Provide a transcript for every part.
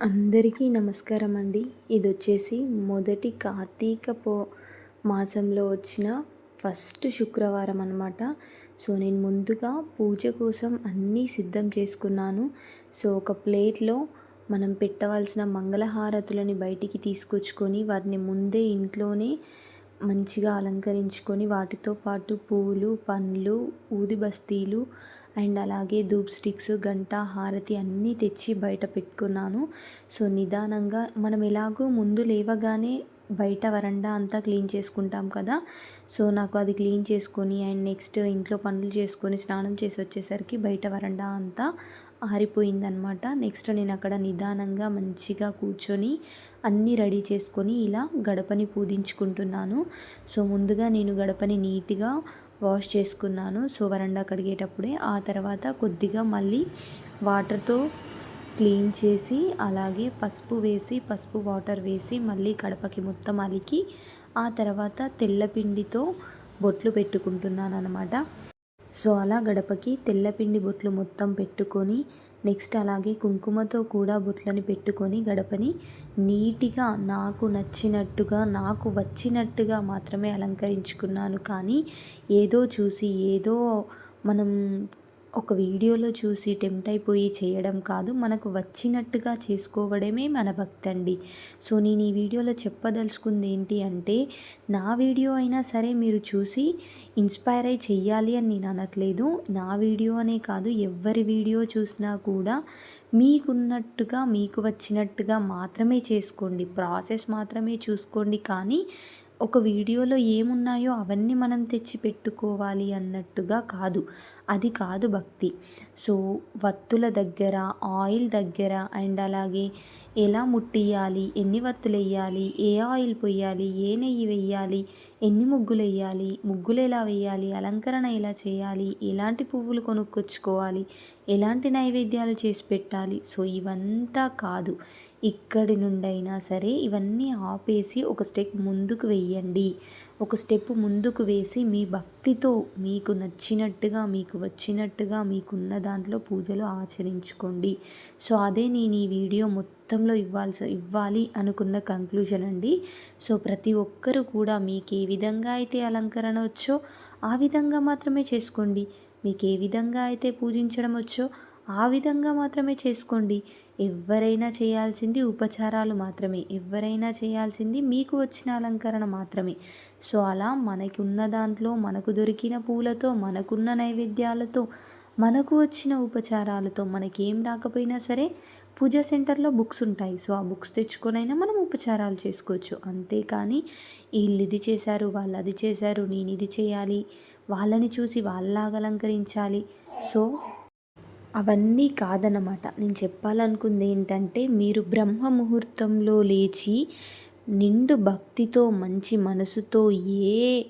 అందరికీ నమస్కారం అండి. ఇది వచ్చేసి మొదటి కార్తీక పో మాసంలో వచ్చిన ఫస్ట్ శుక్రవారం అనమాట సో నేను ముందుగా పూజ కోసం అన్నీ సిద్ధం చేసుకున్నాను. సో ఒక ప్లేట్లో మనం పెట్టవలసిన మంగళహారతులని బయటికి తీసుకొచ్చుకొని వాటిని ముందే ఇంట్లోనే మంచిగా అలంకరించుకొని వాటితో పాటు పూలు పండ్లు ఊది బస్తీలు అండ్ అలాగే ధూప్ స్టిక్స్ గంట హారతి అన్నీ తెచ్చి బయట పెట్టుకున్నాను. సో నిదానంగా మనం ఎలాగో ముందు లేవగానే బయట వరండా అంతా క్లీన్ చేసుకుంటాం కదా. సో నాకు అది క్లీన్ చేసుకొని అండ్ నెక్స్ట్ ఇంట్లో పనులు చేసుకొని స్నానం చేసి వచ్చేసరికి బయట వరండా అంతా ఆరిపోయిందనమాట. నెక్స్ట్ నేను అక్కడ నిదానంగా మంచిగా కూర్చొని అన్నీ రెడీ చేసుకొని ఇలా గడపని పూజించుకుంటున్నాను సో ముందుగా నేను గడపని నీట్గా వాష్ చేసుకున్నాను. సో వరండా కడిగేటప్పుడే. ఆ తర్వాత కొద్దిగా మళ్ళీ వాటర్తో క్లీన్ చేసి అలాగే పసుపు వేసి పసుపు వాటర్ వేసి మళ్ళీ కడపకి మొత్తం అలికి ఆ తర్వాత తెల్లపిండితో బొట్లు పెట్టుకుంటున్నాను అనమాట సో అలా గడపకి తెల్లపిండి బొట్లు మొత్తం పెట్టుకొని నెక్స్ట్ అలాగే కుంకుమతో కూడా బొట్లని పెట్టుకొని గడపని నీట్గా నాకు నచ్చినట్టుగా నాకు వచ్చినట్టుగా మాత్రమే అలంకరించుకున్నాను. కానీ ఏదో చూసి ఏదో మనం ఒక వీడియోలో చూసి టెంప్ట్ అయిపోయి చేయడం కాదు మనకు వచ్చినట్టుగా చేసుకోవడమే మన భక్తి అండి సో నేను ఈ వీడియోలో చెప్పదలుచుకుంది ఏంటి అంటే నా వీడియో అయినా సరే మీరు చూసి ఇన్స్పైర్ అయి చెయ్యాలి అని నేను అనట్లేదు. నా వీడియో అనే కాదు ఎవరి వీడియో చూసినా కూడా మీకున్నట్టుగా మీకు వచ్చినట్టుగా మాత్రమే చేసుకోండి. ప్రాసెస్ మాత్రమే చూసుకోండి. కానీ ఒక వీడియోలో ఏమున్నాయో అవన్నీ మనం తెచ్చి పెట్టుకోవాలి అన్నట్టుగా కాదు. అది కాదు భక్తి. సో వత్తుల దగ్గర ఆయిల్ దగ్గర అండ్ అలాగే ఎలా ముట్టియాలి ఎన్ని వత్తులు వేయాలి ఏ ఆయిల్ పొయ్యాలి ఏ నెయ్యి వెయ్యాలి ఎన్ని ముగ్గులు వేయాలి ముగ్గులు ఎలా వేయాలి అలంకరణ ఎలా చేయాలి ఎలాంటి పువ్వులు కొనుక్కొచ్చుకోవాలి ఎలాంటి నైవేద్యాలు చేసి పెట్టాలి సో ఇవంతా కాదు. ఇక్కడి నుండైనా సరే ఇవన్నీ ఆపేసి ఒక స్టెప్ ముందుకు వెయ్యండి ఒక స్టెప్ ముందుకు వేసి మీ భక్తితో మీకు నచ్చినట్టుగా మీకు వచ్చినట్టుగా మీకున్న దాంట్లో పూజలు ఆచరించుకోండి. సో అదే నేను ఈ వీడియో మొత్తంలో ఇవ్వాల్సి ఇవ్వాలి అనుకున్న కంక్లూజన్ అండి. సో ప్రతి ఒక్కరు కూడా మీకు ఏ విధంగా అయితే అలంకరణ వచ్చో ఆ విధంగా మాత్రమే చేసుకోండి. మీకు ఏ విధంగా అయితే పూజించడం వచ్చో ఆ విధంగా మాత్రమే చేసుకోండి. ఎవరైనా చేయాల్సింది ఉపచారాలు మాత్రమే. ఎవరైనా చేయాల్సింది మీకు వచ్చిన అలంకరణ మాత్రమే. సో అలా మనకి ఉన్న దాంట్లో మనకు దొరికిన పూలతో మనకున్న నైవేద్యాలతో మనకు వచ్చిన ఉపచారాలతో మనకి ఏం రాకపోయినా సరే పూజా సెంటర్లో బుక్స్ ఉంటాయి. సో ఆ బుక్స్ తెచ్చుకొనైనా మనం ఉపచారాలు చేసుకోవచ్చు. అంతేకాని వీళ్ళు ఇది చేశారు వాళ్ళు అది చేశారు నేను ఇది చేయాలి వాళ్ళని చూసి వాళ్ళలాగా అలంకరించాలి. సో అవన్నీ కాదనమాట నేను చెప్పాలనుకుంది ఏంటంటే మీరు బ్రహ్మ ముహూర్తంలో లేచి నిండు భక్తితో మంచి మనసుతో ఏ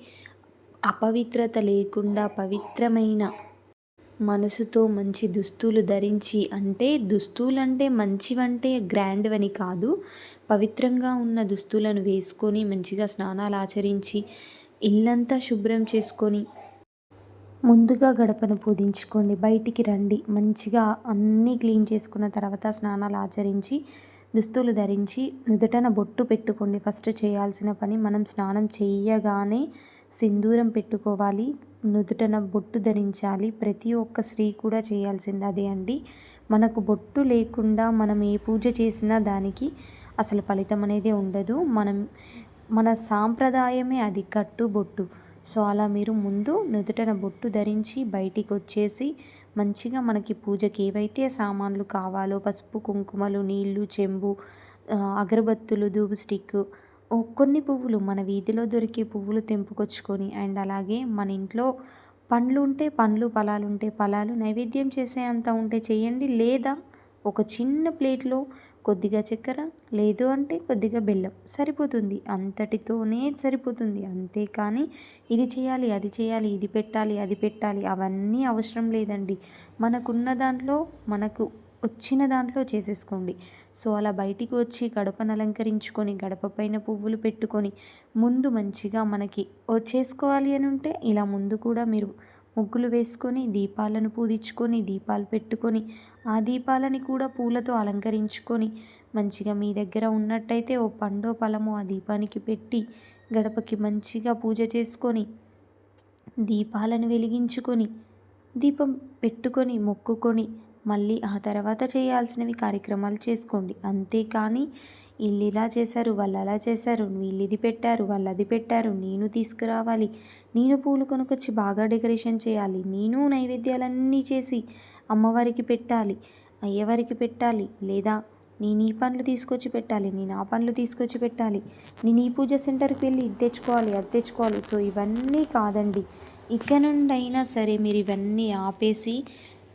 అపవిత్రత లేకుండా పవిత్రమైన మనసుతో మంచి దుస్తులు ధరించి అంటే దుస్తులు అంటే మంచివంటే గ్రాండ్వని కాదు. పవిత్రంగా ఉన్న దుస్తులను వేసుకొని మంచిగా స్నానాలు ఆచరించి ఇల్లంతా శుభ్రం చేసుకొని ముందుగా గడపను పూజించుకోండి బయటికి రండి. మంచిగా అన్నీ క్లీన్ చేసుకున్న తర్వాత స్నానాలు ఆచరించి దుస్తులు ధరించి నుదుటన బొట్టు పెట్టుకోండి. ఫస్ట్ చేయాల్సిన పని మనం స్నానం చేయగానే సింధూరం పెట్టుకోవాలి. నుదుటన బొట్టు ధరించాలి. ప్రతి ఒక్క స్త్రీ కూడా చేయాల్సింది అదే అండి. మనకు బొట్టు లేకుండా మనం ఏ పూజ చేసినా దానికి అసలు ఫలితం అనేది ఉండదు. మనం మన సాంప్రదాయమే అది. కట్టు బొట్టు. సో అలా మీరు ముందు నుదుటన బొట్టు ధరించి బయటికి వచ్చేసి మంచిగా మనకి పూజకి ఏవైతే సామాన్లు కావాలో పసుపు కుంకుమలు నీళ్ళు చెంబు అగరబత్తులు ధూపు స్టిక్ కొన్ని పువ్వులు మన వీధిలో దొరికే పువ్వులు తెంపుకొచ్చుకొని అండ్ అలాగే మన ఇంట్లో పండ్లు ఉంటే పండ్లు ఫలాలు ఉంటే ఫలాలు నైవేద్యం చేసే అంత ఉంటే చేయండి. లేదా ఒక చిన్న ప్లేట్లో కొద్దిగా చక్కెర లేదు అంటే కొద్దిగా బెల్లం. సరిపోతుంది. అంతటితోనే సరిపోతుంది. అంతేకాని ఇది చేయాలి అది చేయాలి ఇది పెట్టాలి అది పెట్టాలి అవన్నీ అవసరం లేదండి. మనకున్న దాంట్లో మనకు వచ్చిన దాంట్లో చేసేసుకోండి. సో అలా బయటికి వచ్చి గడపను అలంకరించుకొని గడప పైన పువ్వులు పెట్టుకొని ముందు మంచిగా మనకి చేసుకోవాలి అని ఉంటే ఇలా ముందు కూడా మీరు ముగ్గులు వేసుకొని దీపాలను పూజించుకొని దీపాలు పెట్టుకొని ఆ దీపాలని కూడా పూలతో అలంకరించుకొని మంచిగా మీ దగ్గర ఉన్నట్టయితే ఓ పండో ఫలమో ఆ దీపానికి పెట్టి గడపకి మంచిగా పూజ చేసుకొని దీపాలను వెలిగించుకొని దీపం పెట్టుకొని మొక్కుకొని మళ్ళీ ఆ తర్వాత చేయాల్సినవి కార్యక్రమాలు చేసుకోండి. అంతేకాని వీళ్ళు ఇలా చేశారు వాళ్ళు అలా చేశారు వీళ్ళు ఇది పెట్టారు వాళ్ళు అది పెట్టారు నేను తీసుకురావాలి. నేను పూలు కొనుకొచ్చి బాగా డెకరేషన్ చేయాలి. నేను నైవేద్యాలన్నీ చేసి అమ్మవారికి పెట్టాలి అయ్యవారికి పెట్టాలి. లేదా నేను ఈ పనులు తీసుకొచ్చి పెట్టాలి నేను ఆ పనులు తీసుకొచ్చి పెట్టాలి. నేను ఈ పూజ సెంటర్కి వెళ్ళి ఇది తెచ్చుకోవాలి అది తెచ్చుకోవాలి. సో ఇవన్నీ కాదండి. ఇక నుండి అయినా సరే మీరు ఇవన్నీ ఆపేసి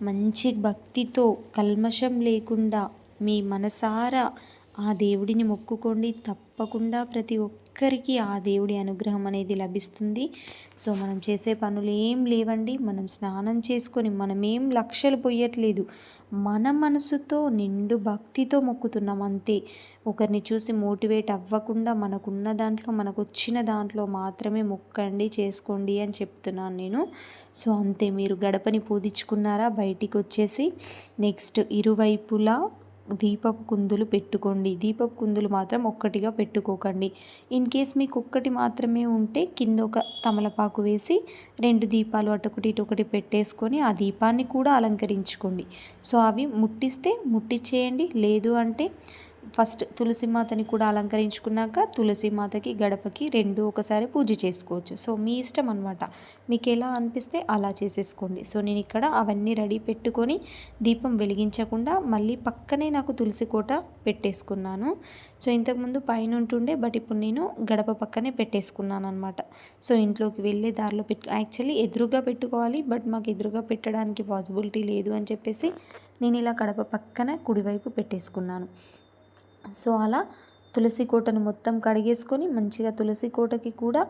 మంచి భక్తితో కల్మషం లేకుండా మీ మనసారా ఆ దేవుడిని మొక్కుకోండి. తప్పకుండా ప్రతి ఒక్కరికి ఆ దేవుడి అనుగ్రహం అనేది లభిస్తుంది. సో మనం చేసే పనులు ఏం లేవండి. మనం స్నానం చేసుకొని మనమేం లక్షలు పోయట్లేదు మన మనసుతో నిండు భక్తితో మొక్కుతున్నాం అంతే. ఒకరిని చూసి మోటివేట్ అవ్వకుండా మనకున్న దాంట్లో మనకు వచ్చిన దాంట్లో మాత్రమే మొక్కండి చేసుకోండి అని చెప్తున్నాను నేను. సో అంతే. మీరు గడపని పూదించుకున్నారా? బయటికి వచ్చేసి నెక్స్ట్ ఇరువైపులా దీపపు కుందులు పెట్టుకోండి. దీపపు కుందులు మాత్రం ఒక్కటిగా పెట్టుకోకండి. ఇన్ కేస్ మీకు ఒక్కటి మాత్రమే ఉంటే కింద ఒక తమలపాకు వేసి రెండు దీపాలు అటొకటి ఇటొకటి పెట్టేసుకొని ఆ దీపాన్ని కూడా అలంకరించుకోండి. సో అవి ముట్టిస్తే ముట్టించేయండి లేదు అంటే ఫస్ట్ తులసిమాతని కూడా అలంకరించుకున్నాక తులసిమాతకి గడపకి రెండు ఒకసారి పూజ చేసుకోవచ్చు. సో మీ ఇష్టం అనమాట మీకు ఎలా అనిపిస్తే అలా చేసేసుకోండి. సో నేను ఇక్కడ అవన్నీ రెడీ పెట్టుకొని దీపం వెలిగించకుండా మళ్ళీ పక్కనే నాకు తులసి కోట పెట్టేసుకున్నాను. సో ఇంతకుముందు పైన ఉంటుండే బట్ ఇప్పుడు నేను గడప పక్కనే పెట్టేసుకున్నాను అనమాట సో ఇంట్లోకి వెళ్ళే దారిలో పెట్టు యాక్చువల్లీ ఎదురుగా పెట్టుకోవాలి బట్ మాకు ఎదురుగా పెట్టడానికి పాసిబిలిటీ లేదు అని చెప్పేసి నేను ఇలా గడప పక్కన కుడివైపు పెట్టేసుకున్నాను. సో అలా తులసి కోటను మొత్తం కడిగేసుకొని మంచిగా తులసి కోటకి కూడా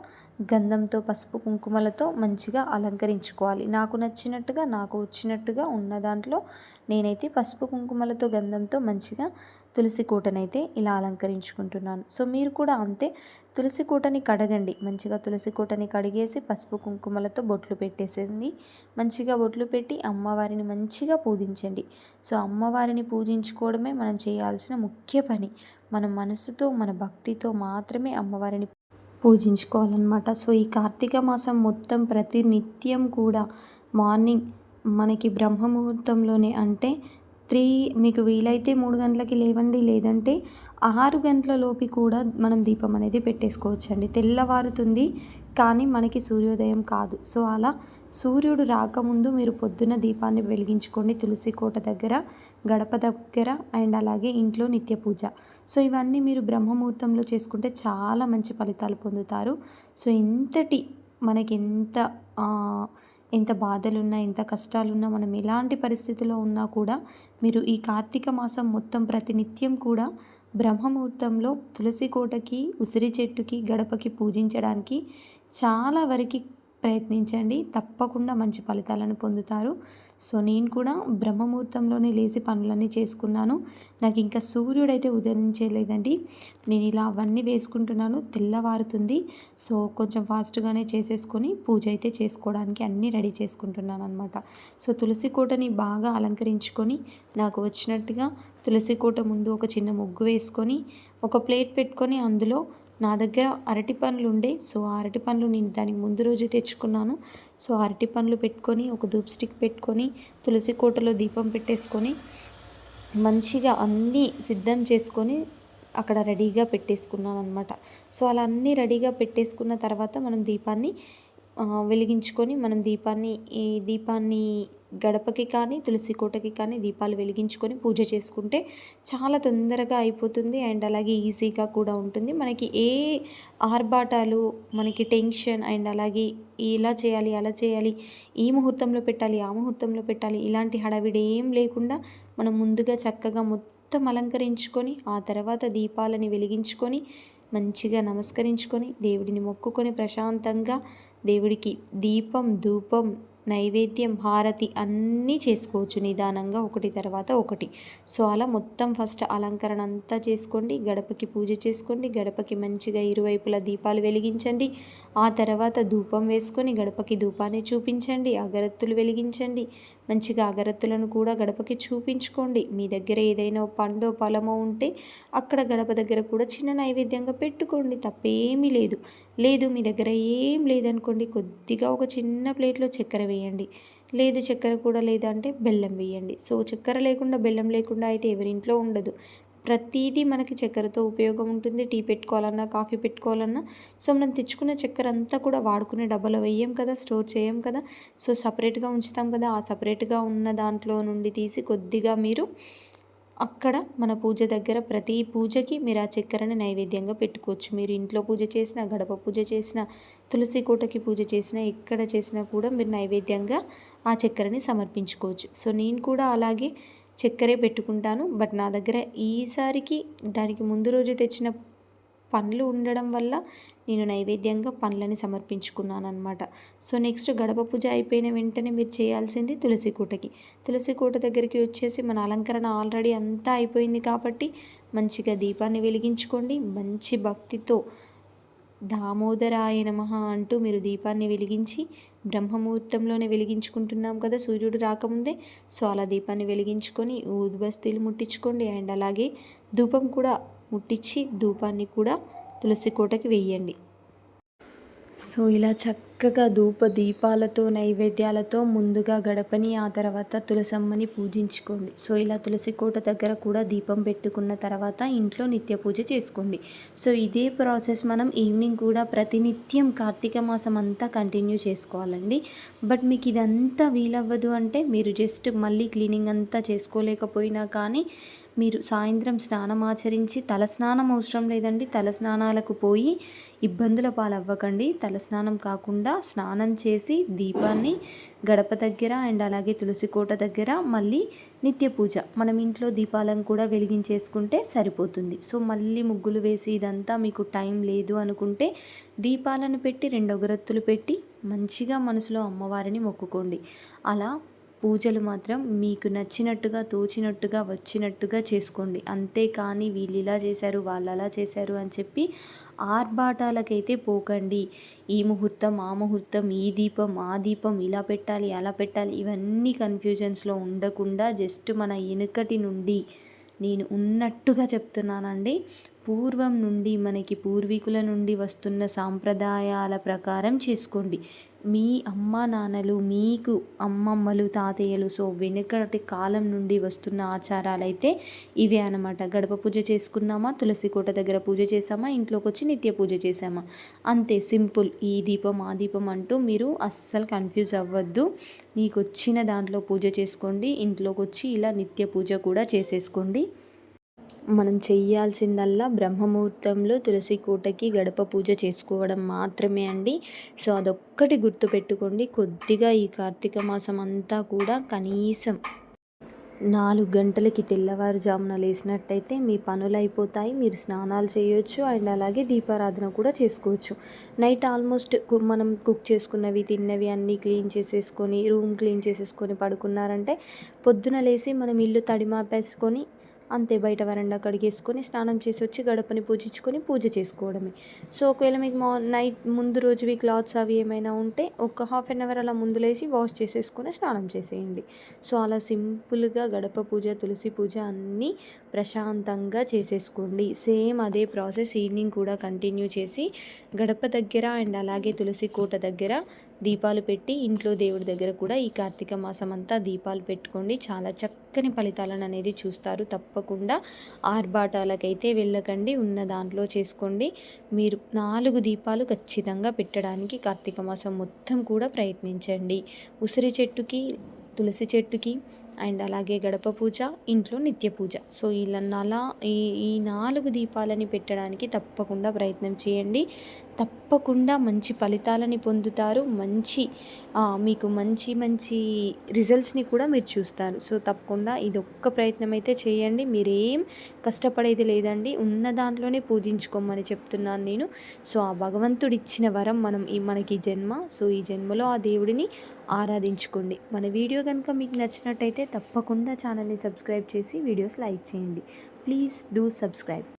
గంధంతో పసుపు కుంకుమలతో మంచిగా అలంకరించుకోవాలి. నాకు నచ్చినట్టుగా నాకు వచ్చినట్టుగా ఉన్న దాంట్లో నేనైతే పసుపు కుంకుమలతో గంధంతో మంచిగా తులసి కోటనైతే ఇలా అలంకరించుకుంటున్నాను. సో మీరు కూడా అంతే తులసి కోటని కడగండి. మంచిగా తులసి కోటని కడిగేసి పసుపు కుంకుమలతో బొట్లు పెట్టేసేయండి. మంచిగా బొట్లు పెట్టి అమ్మవారిని మంచిగా పూజించండి. సో అమ్మవారిని పూజించుకోవడమే మనం చేయాల్సిన ముఖ్య పని. మన మనసుతో మన భక్తితో మాత్రమే అమ్మవారిని పూజించుకోవాలన్నమాట. సో ఈ కార్తీక మాసం మొత్తం ప్రతి నిత్యం కూడా మార్నింగ్ మనకి బ్రహ్మ ముహూర్తంలోనే అంటే త్రీ మీకు వీలైతే మూడు గంటలకి లేవండి లేదంటే ఆరు గంటల లోపు కూడా మనం దీపం అనేది పెట్టేసుకోవచ్చు అండి తెల్లవారుతుంది కానీ మనకి సూర్యోదయం కాదు. సో అలా సూర్యుడు రాకముందు మీరు పొద్దున దీపాన్ని వెలిగించుకోండి. తులసి కోట దగ్గర గడప దగ్గర అండ్ అలాగే ఇంట్లో నిత్య పూజ. సో ఇవన్నీ మీరు బ్రహ్మముహూర్తంలో చేసుకుంటే చాలా మంచి ఫలితాలు పొందుతారు. సో ఎంతటి మనకి ఎంత ఎంత బాధలున్నా ఎంత కష్టాలున్నా మనం ఎలాంటి పరిస్థితిలో ఉన్నా కూడా మీరు ఈ కార్తీక మాసం మొత్తం ప్రతినిత్యం కూడా బ్రహ్మముహూర్తంలో తులసి కోటకి ఉసిరి చెట్టుకి గడపకి పూజించడానికి చాలా వరకు ప్రయత్నించండి. తప్పకుండా మంచి ఫలితాలను పొందుతారు. సో నేను కూడా బ్రహ్మముహూర్తంలోనే లేచి పనులన్నీ చేసుకున్నాను. నాకు ఇంకా సూర్యుడైతే ఉదయించలేదండి నేను ఇలా అవన్నీ వేసుకుంటున్నాను తెల్లవారుతుంది. సో కొంచెం ఫాస్ట్గానే చేసేసుకొని పూజ అయితే చేసుకోవడానికి అన్నీ రెడీ చేసుకుంటున్నాను అనమాట సో తులసి కోటని బాగా అలంకరించుకొని నాకు వచ్చినట్టుగా తులసి కోట ముందు ఒక చిన్న ముగ్గు వేసుకొని ఒక ప్లేట్ పెట్టుకొని అందులో నా దగ్గర అరటి పండ్లు ఉండే సో ఆ అరటి పండ్లు నేను దానికి ముందు రోజు తెచ్చుకున్నాను. సో అరటి పండ్లు పెట్టుకొని ఒక ధూప్ స్టిక్ పెట్టుకొని తులసి కోటలో దీపం పెట్టేసుకొని మంచిగా అన్నీ సిద్ధం చేసుకొని అక్కడ రెడీగా పెట్టేసుకున్నాను అనమాట సో అలా అన్నీ రెడీగా పెట్టేసుకున్న తర్వాత మనం దీపాన్ని వెలిగించుకొని మనం దీపాన్ని ఈ దీపాన్ని గడపకి కానీ తులసి కోటకి కానీ దీపాలు వెలిగించుకొని పూజ చేసుకుంటే చాలా తొందరగా అయిపోతుంది అండ్ అలాగే ఈజీగా కూడా ఉంటుంది. మనకి ఏ ఆర్భాటాలు మనకి టెన్షన్ అండ్ అలాగే ఇలా చేయాలి అలా చేయాలి ఈ ముహూర్తంలో పెట్టాలి ఆ ముహూర్తంలో పెట్టాలి ఇలాంటి హడావిడి ఏం లేకుండా మనం ముందుగా చక్కగా మొత్తం అలంకరించుకొని ఆ తర్వాత దీపాలని వెలిగించుకొని మంచిగా నమస్కరించుకొని దేవుడిని మొక్కుకొని ప్రశాంతంగా దేవుడికి దీపం ధూపం నైవేద్యం హారతి అన్నీ చేసుకోవచ్చు. నిదానంగా ఒకటి తర్వాత ఒకటి. సో అలా మొత్తం ఫస్ట్ అలంకరణ అంతా చేసుకోండి. గడపకి పూజ చేసుకోండి. గడపకి మంచిగా ఇరువైపులా దీపాలు వెలిగించండి. ఆ తర్వాత ధూపం వేసుకొని గడపకి ధూపాన్ని చూపించండి. అగరత్తులు వెలిగించండి. మంచిగా అగరత్తులను కూడా గడపకి చూపించుకోండి. మీ దగ్గర ఏదైనా పండో ఫలమో ఉంటే అక్కడ గడప దగ్గర కూడా చిన్న నైవేద్యంగా పెట్టుకోండి. తప్పేమీ లేదు. లేదు మీ దగ్గర ఏం లేదనుకోండి కొద్దిగా ఒక చిన్న ప్లేట్లో చక్కెర వేయండి. లేదు చక్కెర కూడా లేదంటే బెల్లం వేయండి. సో చక్కెర లేకుండా బెల్లం లేకుండా అయితే ఎవరింట్లో ఉండదు. ప్రతిదీ మనకి చక్కెరతో ఉపయోగం ఉంటుంది. టీ పెట్టుకోవాలన్నా కాఫీ పెట్టుకోవాలన్నా. సో మనం తెచ్చుకున్న చక్కెర అంతా కూడా వాడుకునే డబ్బాలో వేయం కదా స్టోర్ చేయం కదా. సో సపరేట్గా ఉంచుతాం కదా. ఆ సపరేట్గా ఉన్న దాంట్లో నుండి తీసి కొద్దిగా మీరు అక్కడ మన పూజ దగ్గర ప్రతి పూజకి మీరు ఆ చక్కెరని నైవేద్యంగా పెట్టుకోవచ్చు. మీరు ఇంట్లో పూజ చేసిన గడప పూజ చేసిన తులసి కోటకి పూజ చేసిన ఎక్కడ చేసినా కూడా మీరు నైవేద్యంగా ఆ చక్కెరని సమర్పించుకోవచ్చు. సో నేను కూడా అలాగే చక్కెరే పెట్టుకుంటాను. బట్ నా దగ్గర ఈసారికి దానికి ముందు రోజు తెచ్చిన పండ్లు ఉండడం వల్ల నేను నైవేద్యంగా పండ్లని సమర్పించుకున్నాను అనమాట సో నెక్స్ట్ గడప పూజ అయిపోయిన వెంటనే మీరు చేయాల్సింది తులసి కోటకి. తులసి కోట దగ్గరికి వచ్చేసి మన అలంకరణ ఆల్రెడీ అంతా అయిపోయింది కాబట్టి మంచిగా దీపాన్ని వెలిగించుకోండి. మంచి భక్తితో దామోదరాయ నమ అంటూ మీరు దీపాన్ని వెలిగించి బ్రహ్మముహూర్తంలోనే వెలిగించుకుంటున్నాం కదా సూర్యుడు రాకముందే. సో అలా దీపాన్ని వెలిగించుకొని ఊదుబస్తీలు ముట్టించుకోండి. అండ్ అలాగే ధూపం కూడా ముట్టించి ధూపాన్ని కూడా తులసి కోటకి వేయండి. సో ఇలా చక్కగా ధూప దీపాలతో నైవేద్యాలతో ముందుగా గడపని ఆ తర్వాత తులసమ్మని పూజించుకోండి. సో ఇలా తులసి కోట దగ్గర కూడా దీపం పెట్టుకున్న తర్వాత ఇంట్లో నిత్య పూజ చేసుకోండి. సో ఇదే ప్రాసెస్ మనం ఈవినింగ్ కూడా ప్రతినిత్యం కార్తీక మాసం అంతా కంటిన్యూ చేసుకోవాలండి. బట్ మీకు ఇదంతా వీలవ్వదు అంటే మీరు జస్ట్ మళ్ళీ క్లీనింగ్ అంతా చేసుకోలేకపోయినా కానీ మీరు సాయంత్రం స్నానం ఆచరించి తలస్నానం అవసరం లేదండి. తలస్నానాలకు పోయి ఇబ్బందుల పాలవ్వకండి. తలస్నానం కాకుండా స్నానం చేసి దీపాన్ని గడప దగ్గర అండ్ అలాగే తులసి కోట దగ్గర మళ్ళీ నిత్య పూజ. మనం ఇంట్లో దీపాలను కూడా వెలిగించేసుకుంటే సరిపోతుంది. సో మళ్ళీ ముగ్గులు వేసి ఇదంతా మీకు టైం లేదు అనుకుంటే దీపాలను పెట్టి రెండు అగరత్తులు పెట్టి మంచిగా మనసులో అమ్మవారిని మొక్కుకోండి. అలా పూజలు మాత్రం మీకు నచ్చినట్టుగా తోచినట్టుగా వచ్చినట్టుగా చేసుకోండి. అంతేకాని వీళ్ళు ఇలా చేశారు వాళ్ళు అలా చేశారు అని చెప్పి ఆర్భాటాలకైతే పోకండి. ఈ ముహూర్తం ఆ ముహూర్తం ఈ దీపం ఆ దీపం ఇలా పెట్టాలి అలా పెట్టాలి ఇవన్నీ కన్ఫ్యూజన్స్లో ఉండకుండా జస్ట్ మన వెనుకటి నుండి నేను ఉన్నట్టుగా చెప్తున్నానండి. పూర్వం నుండి మనకి పూర్వీకుల నుండి వస్తున్న సాంప్రదాయాల ప్రకారం చేసుకోండి. మీ అమ్మ నాన్నలు మీకు అమ్మమ్మలు తాతయ్యలు సో వెనుకటి కాలం నుండి వస్తున్న ఆచారాలు అయితే ఇవే అనమాట గడప పూజ చేసుకున్నామా? తులసి కోట దగ్గర పూజ చేసామా ఇంట్లోకి వచ్చి నిత్య పూజ చేసామా అంతే సింపుల్. ఈ దీపం ఆ దీపం అంటూ మీరు అస్సలు కన్ఫ్యూజ్ అవ్వద్దు. మీకు వచ్చిన దాంట్లో పూజ చేసుకోండి. ఇంట్లోకి వచ్చి ఇలా నిత్య పూజ కూడా చేసేసుకోండి. మనం చేయాల్సిందల్లా బ్రహ్మముహూర్తంలో తులసి కోటకి గడప పూజ చేసుకోవడం మాత్రమే అండి. సో అదొక్కటి గుర్తుపెట్టుకోండి కొద్దిగా ఈ కార్తీక మాసం అంతా కూడా కనీసం నాలుగు గంటలకి తెల్లవారుజామున లేసినట్టయితే మీ పనులు అయిపోతాయి. మీరు స్నానాలు చేయొచ్చు. అండ్ అలాగే దీపారాధన కూడా చేసుకోవచ్చు. నైట్ ఆల్మోస్ట్ మనం కుక్ చేసుకున్నవి తిన్నవి అన్నీ క్లీన్ చేసేసుకొని రూమ్ క్లీన్ చేసేసుకొని పడుకున్నారంటే పొద్దున లేసి మనం ఇల్లు తడిమాపేసుకొని అంతే బయట వరండా కడిగేసుకొని స్నానం చేసి వచ్చి గడపని పూజించుకొని పూజ చేసుకోవడమే. సో ఒకవేళ మీకు మా నైట్ ముందు రోజువి క్లాత్స్ అవి ఏమైనా ఉంటే ఒక హాఫ్ అన్ అవర్ అలా ముందులేసి వాష్ చేసేసుకొని స్నానం చేసేయండి. సో అలా సింపుల్గా గడప పూజ తులసి పూజ అన్నీ ప్రశాంతంగా చేసేసుకోండి. సేమ్ అదే ప్రాసెస్ ఈవినింగ్ కూడా కంటిన్యూ చేసి గడప దగ్గర అండ్ అలాగే తులసి కోట దగ్గర దీపాలు పెట్టి ఇంట్లో దేవుడి దగ్గర కూడా ఈ కార్తీక మాసం అంతా దీపాలు పెట్టుకోండి. చాలా చక్కని ఫలితాలను అనేది చూస్తారు. తప్పకుండా ఆర్భాటాలకైతే వెళ్ళకండి. ఉన్న దాంట్లో చేసుకోండి. మీరు నాలుగు దీపాలు ఖచ్చితంగా పెట్టడానికి కార్తీక మాసం మొత్తం కూడా ప్రయత్నించండి. ఉసిరి చెట్టుకి తులసి చెట్టుకి అండ్ అలాగే గడప పూజ ఇంట్లో నిత్య పూజ. సో ఇలా నలా ఈ ఈ నాలుగు దీపాలని పెట్టడానికి తప్పకుండా ప్రయత్నం చేయండి. తప్పకుండా మంచి ఫలితాలని పొందుతారు. మంచి మీకు మంచి మంచి రిజల్ట్స్ని కూడా మీరు చూస్తారు. సో తప్పకుండా ఇది ఒక్క ప్రయత్నం అయితే చేయండి. మీరేం కష్టపడేది లేదండి. ఉన్న దాంట్లోనే పూజించుకోమని చెప్తున్నాను నేను. సో ఆ భగవంతుడు ఇచ్చిన వరం మనం ఈ మనకి జన్మ. సో ఈ జన్మలో ఆ దేవుడిని ఆరాధించుకోండి. మన వీడియో కనుక మీకు నచ్చినట్టయితే తప్పకుండా ఛానల్ని సబ్స్క్రైబ్ చేసి వీడియోస్ లైక్ చేయండి. Please do subscribe.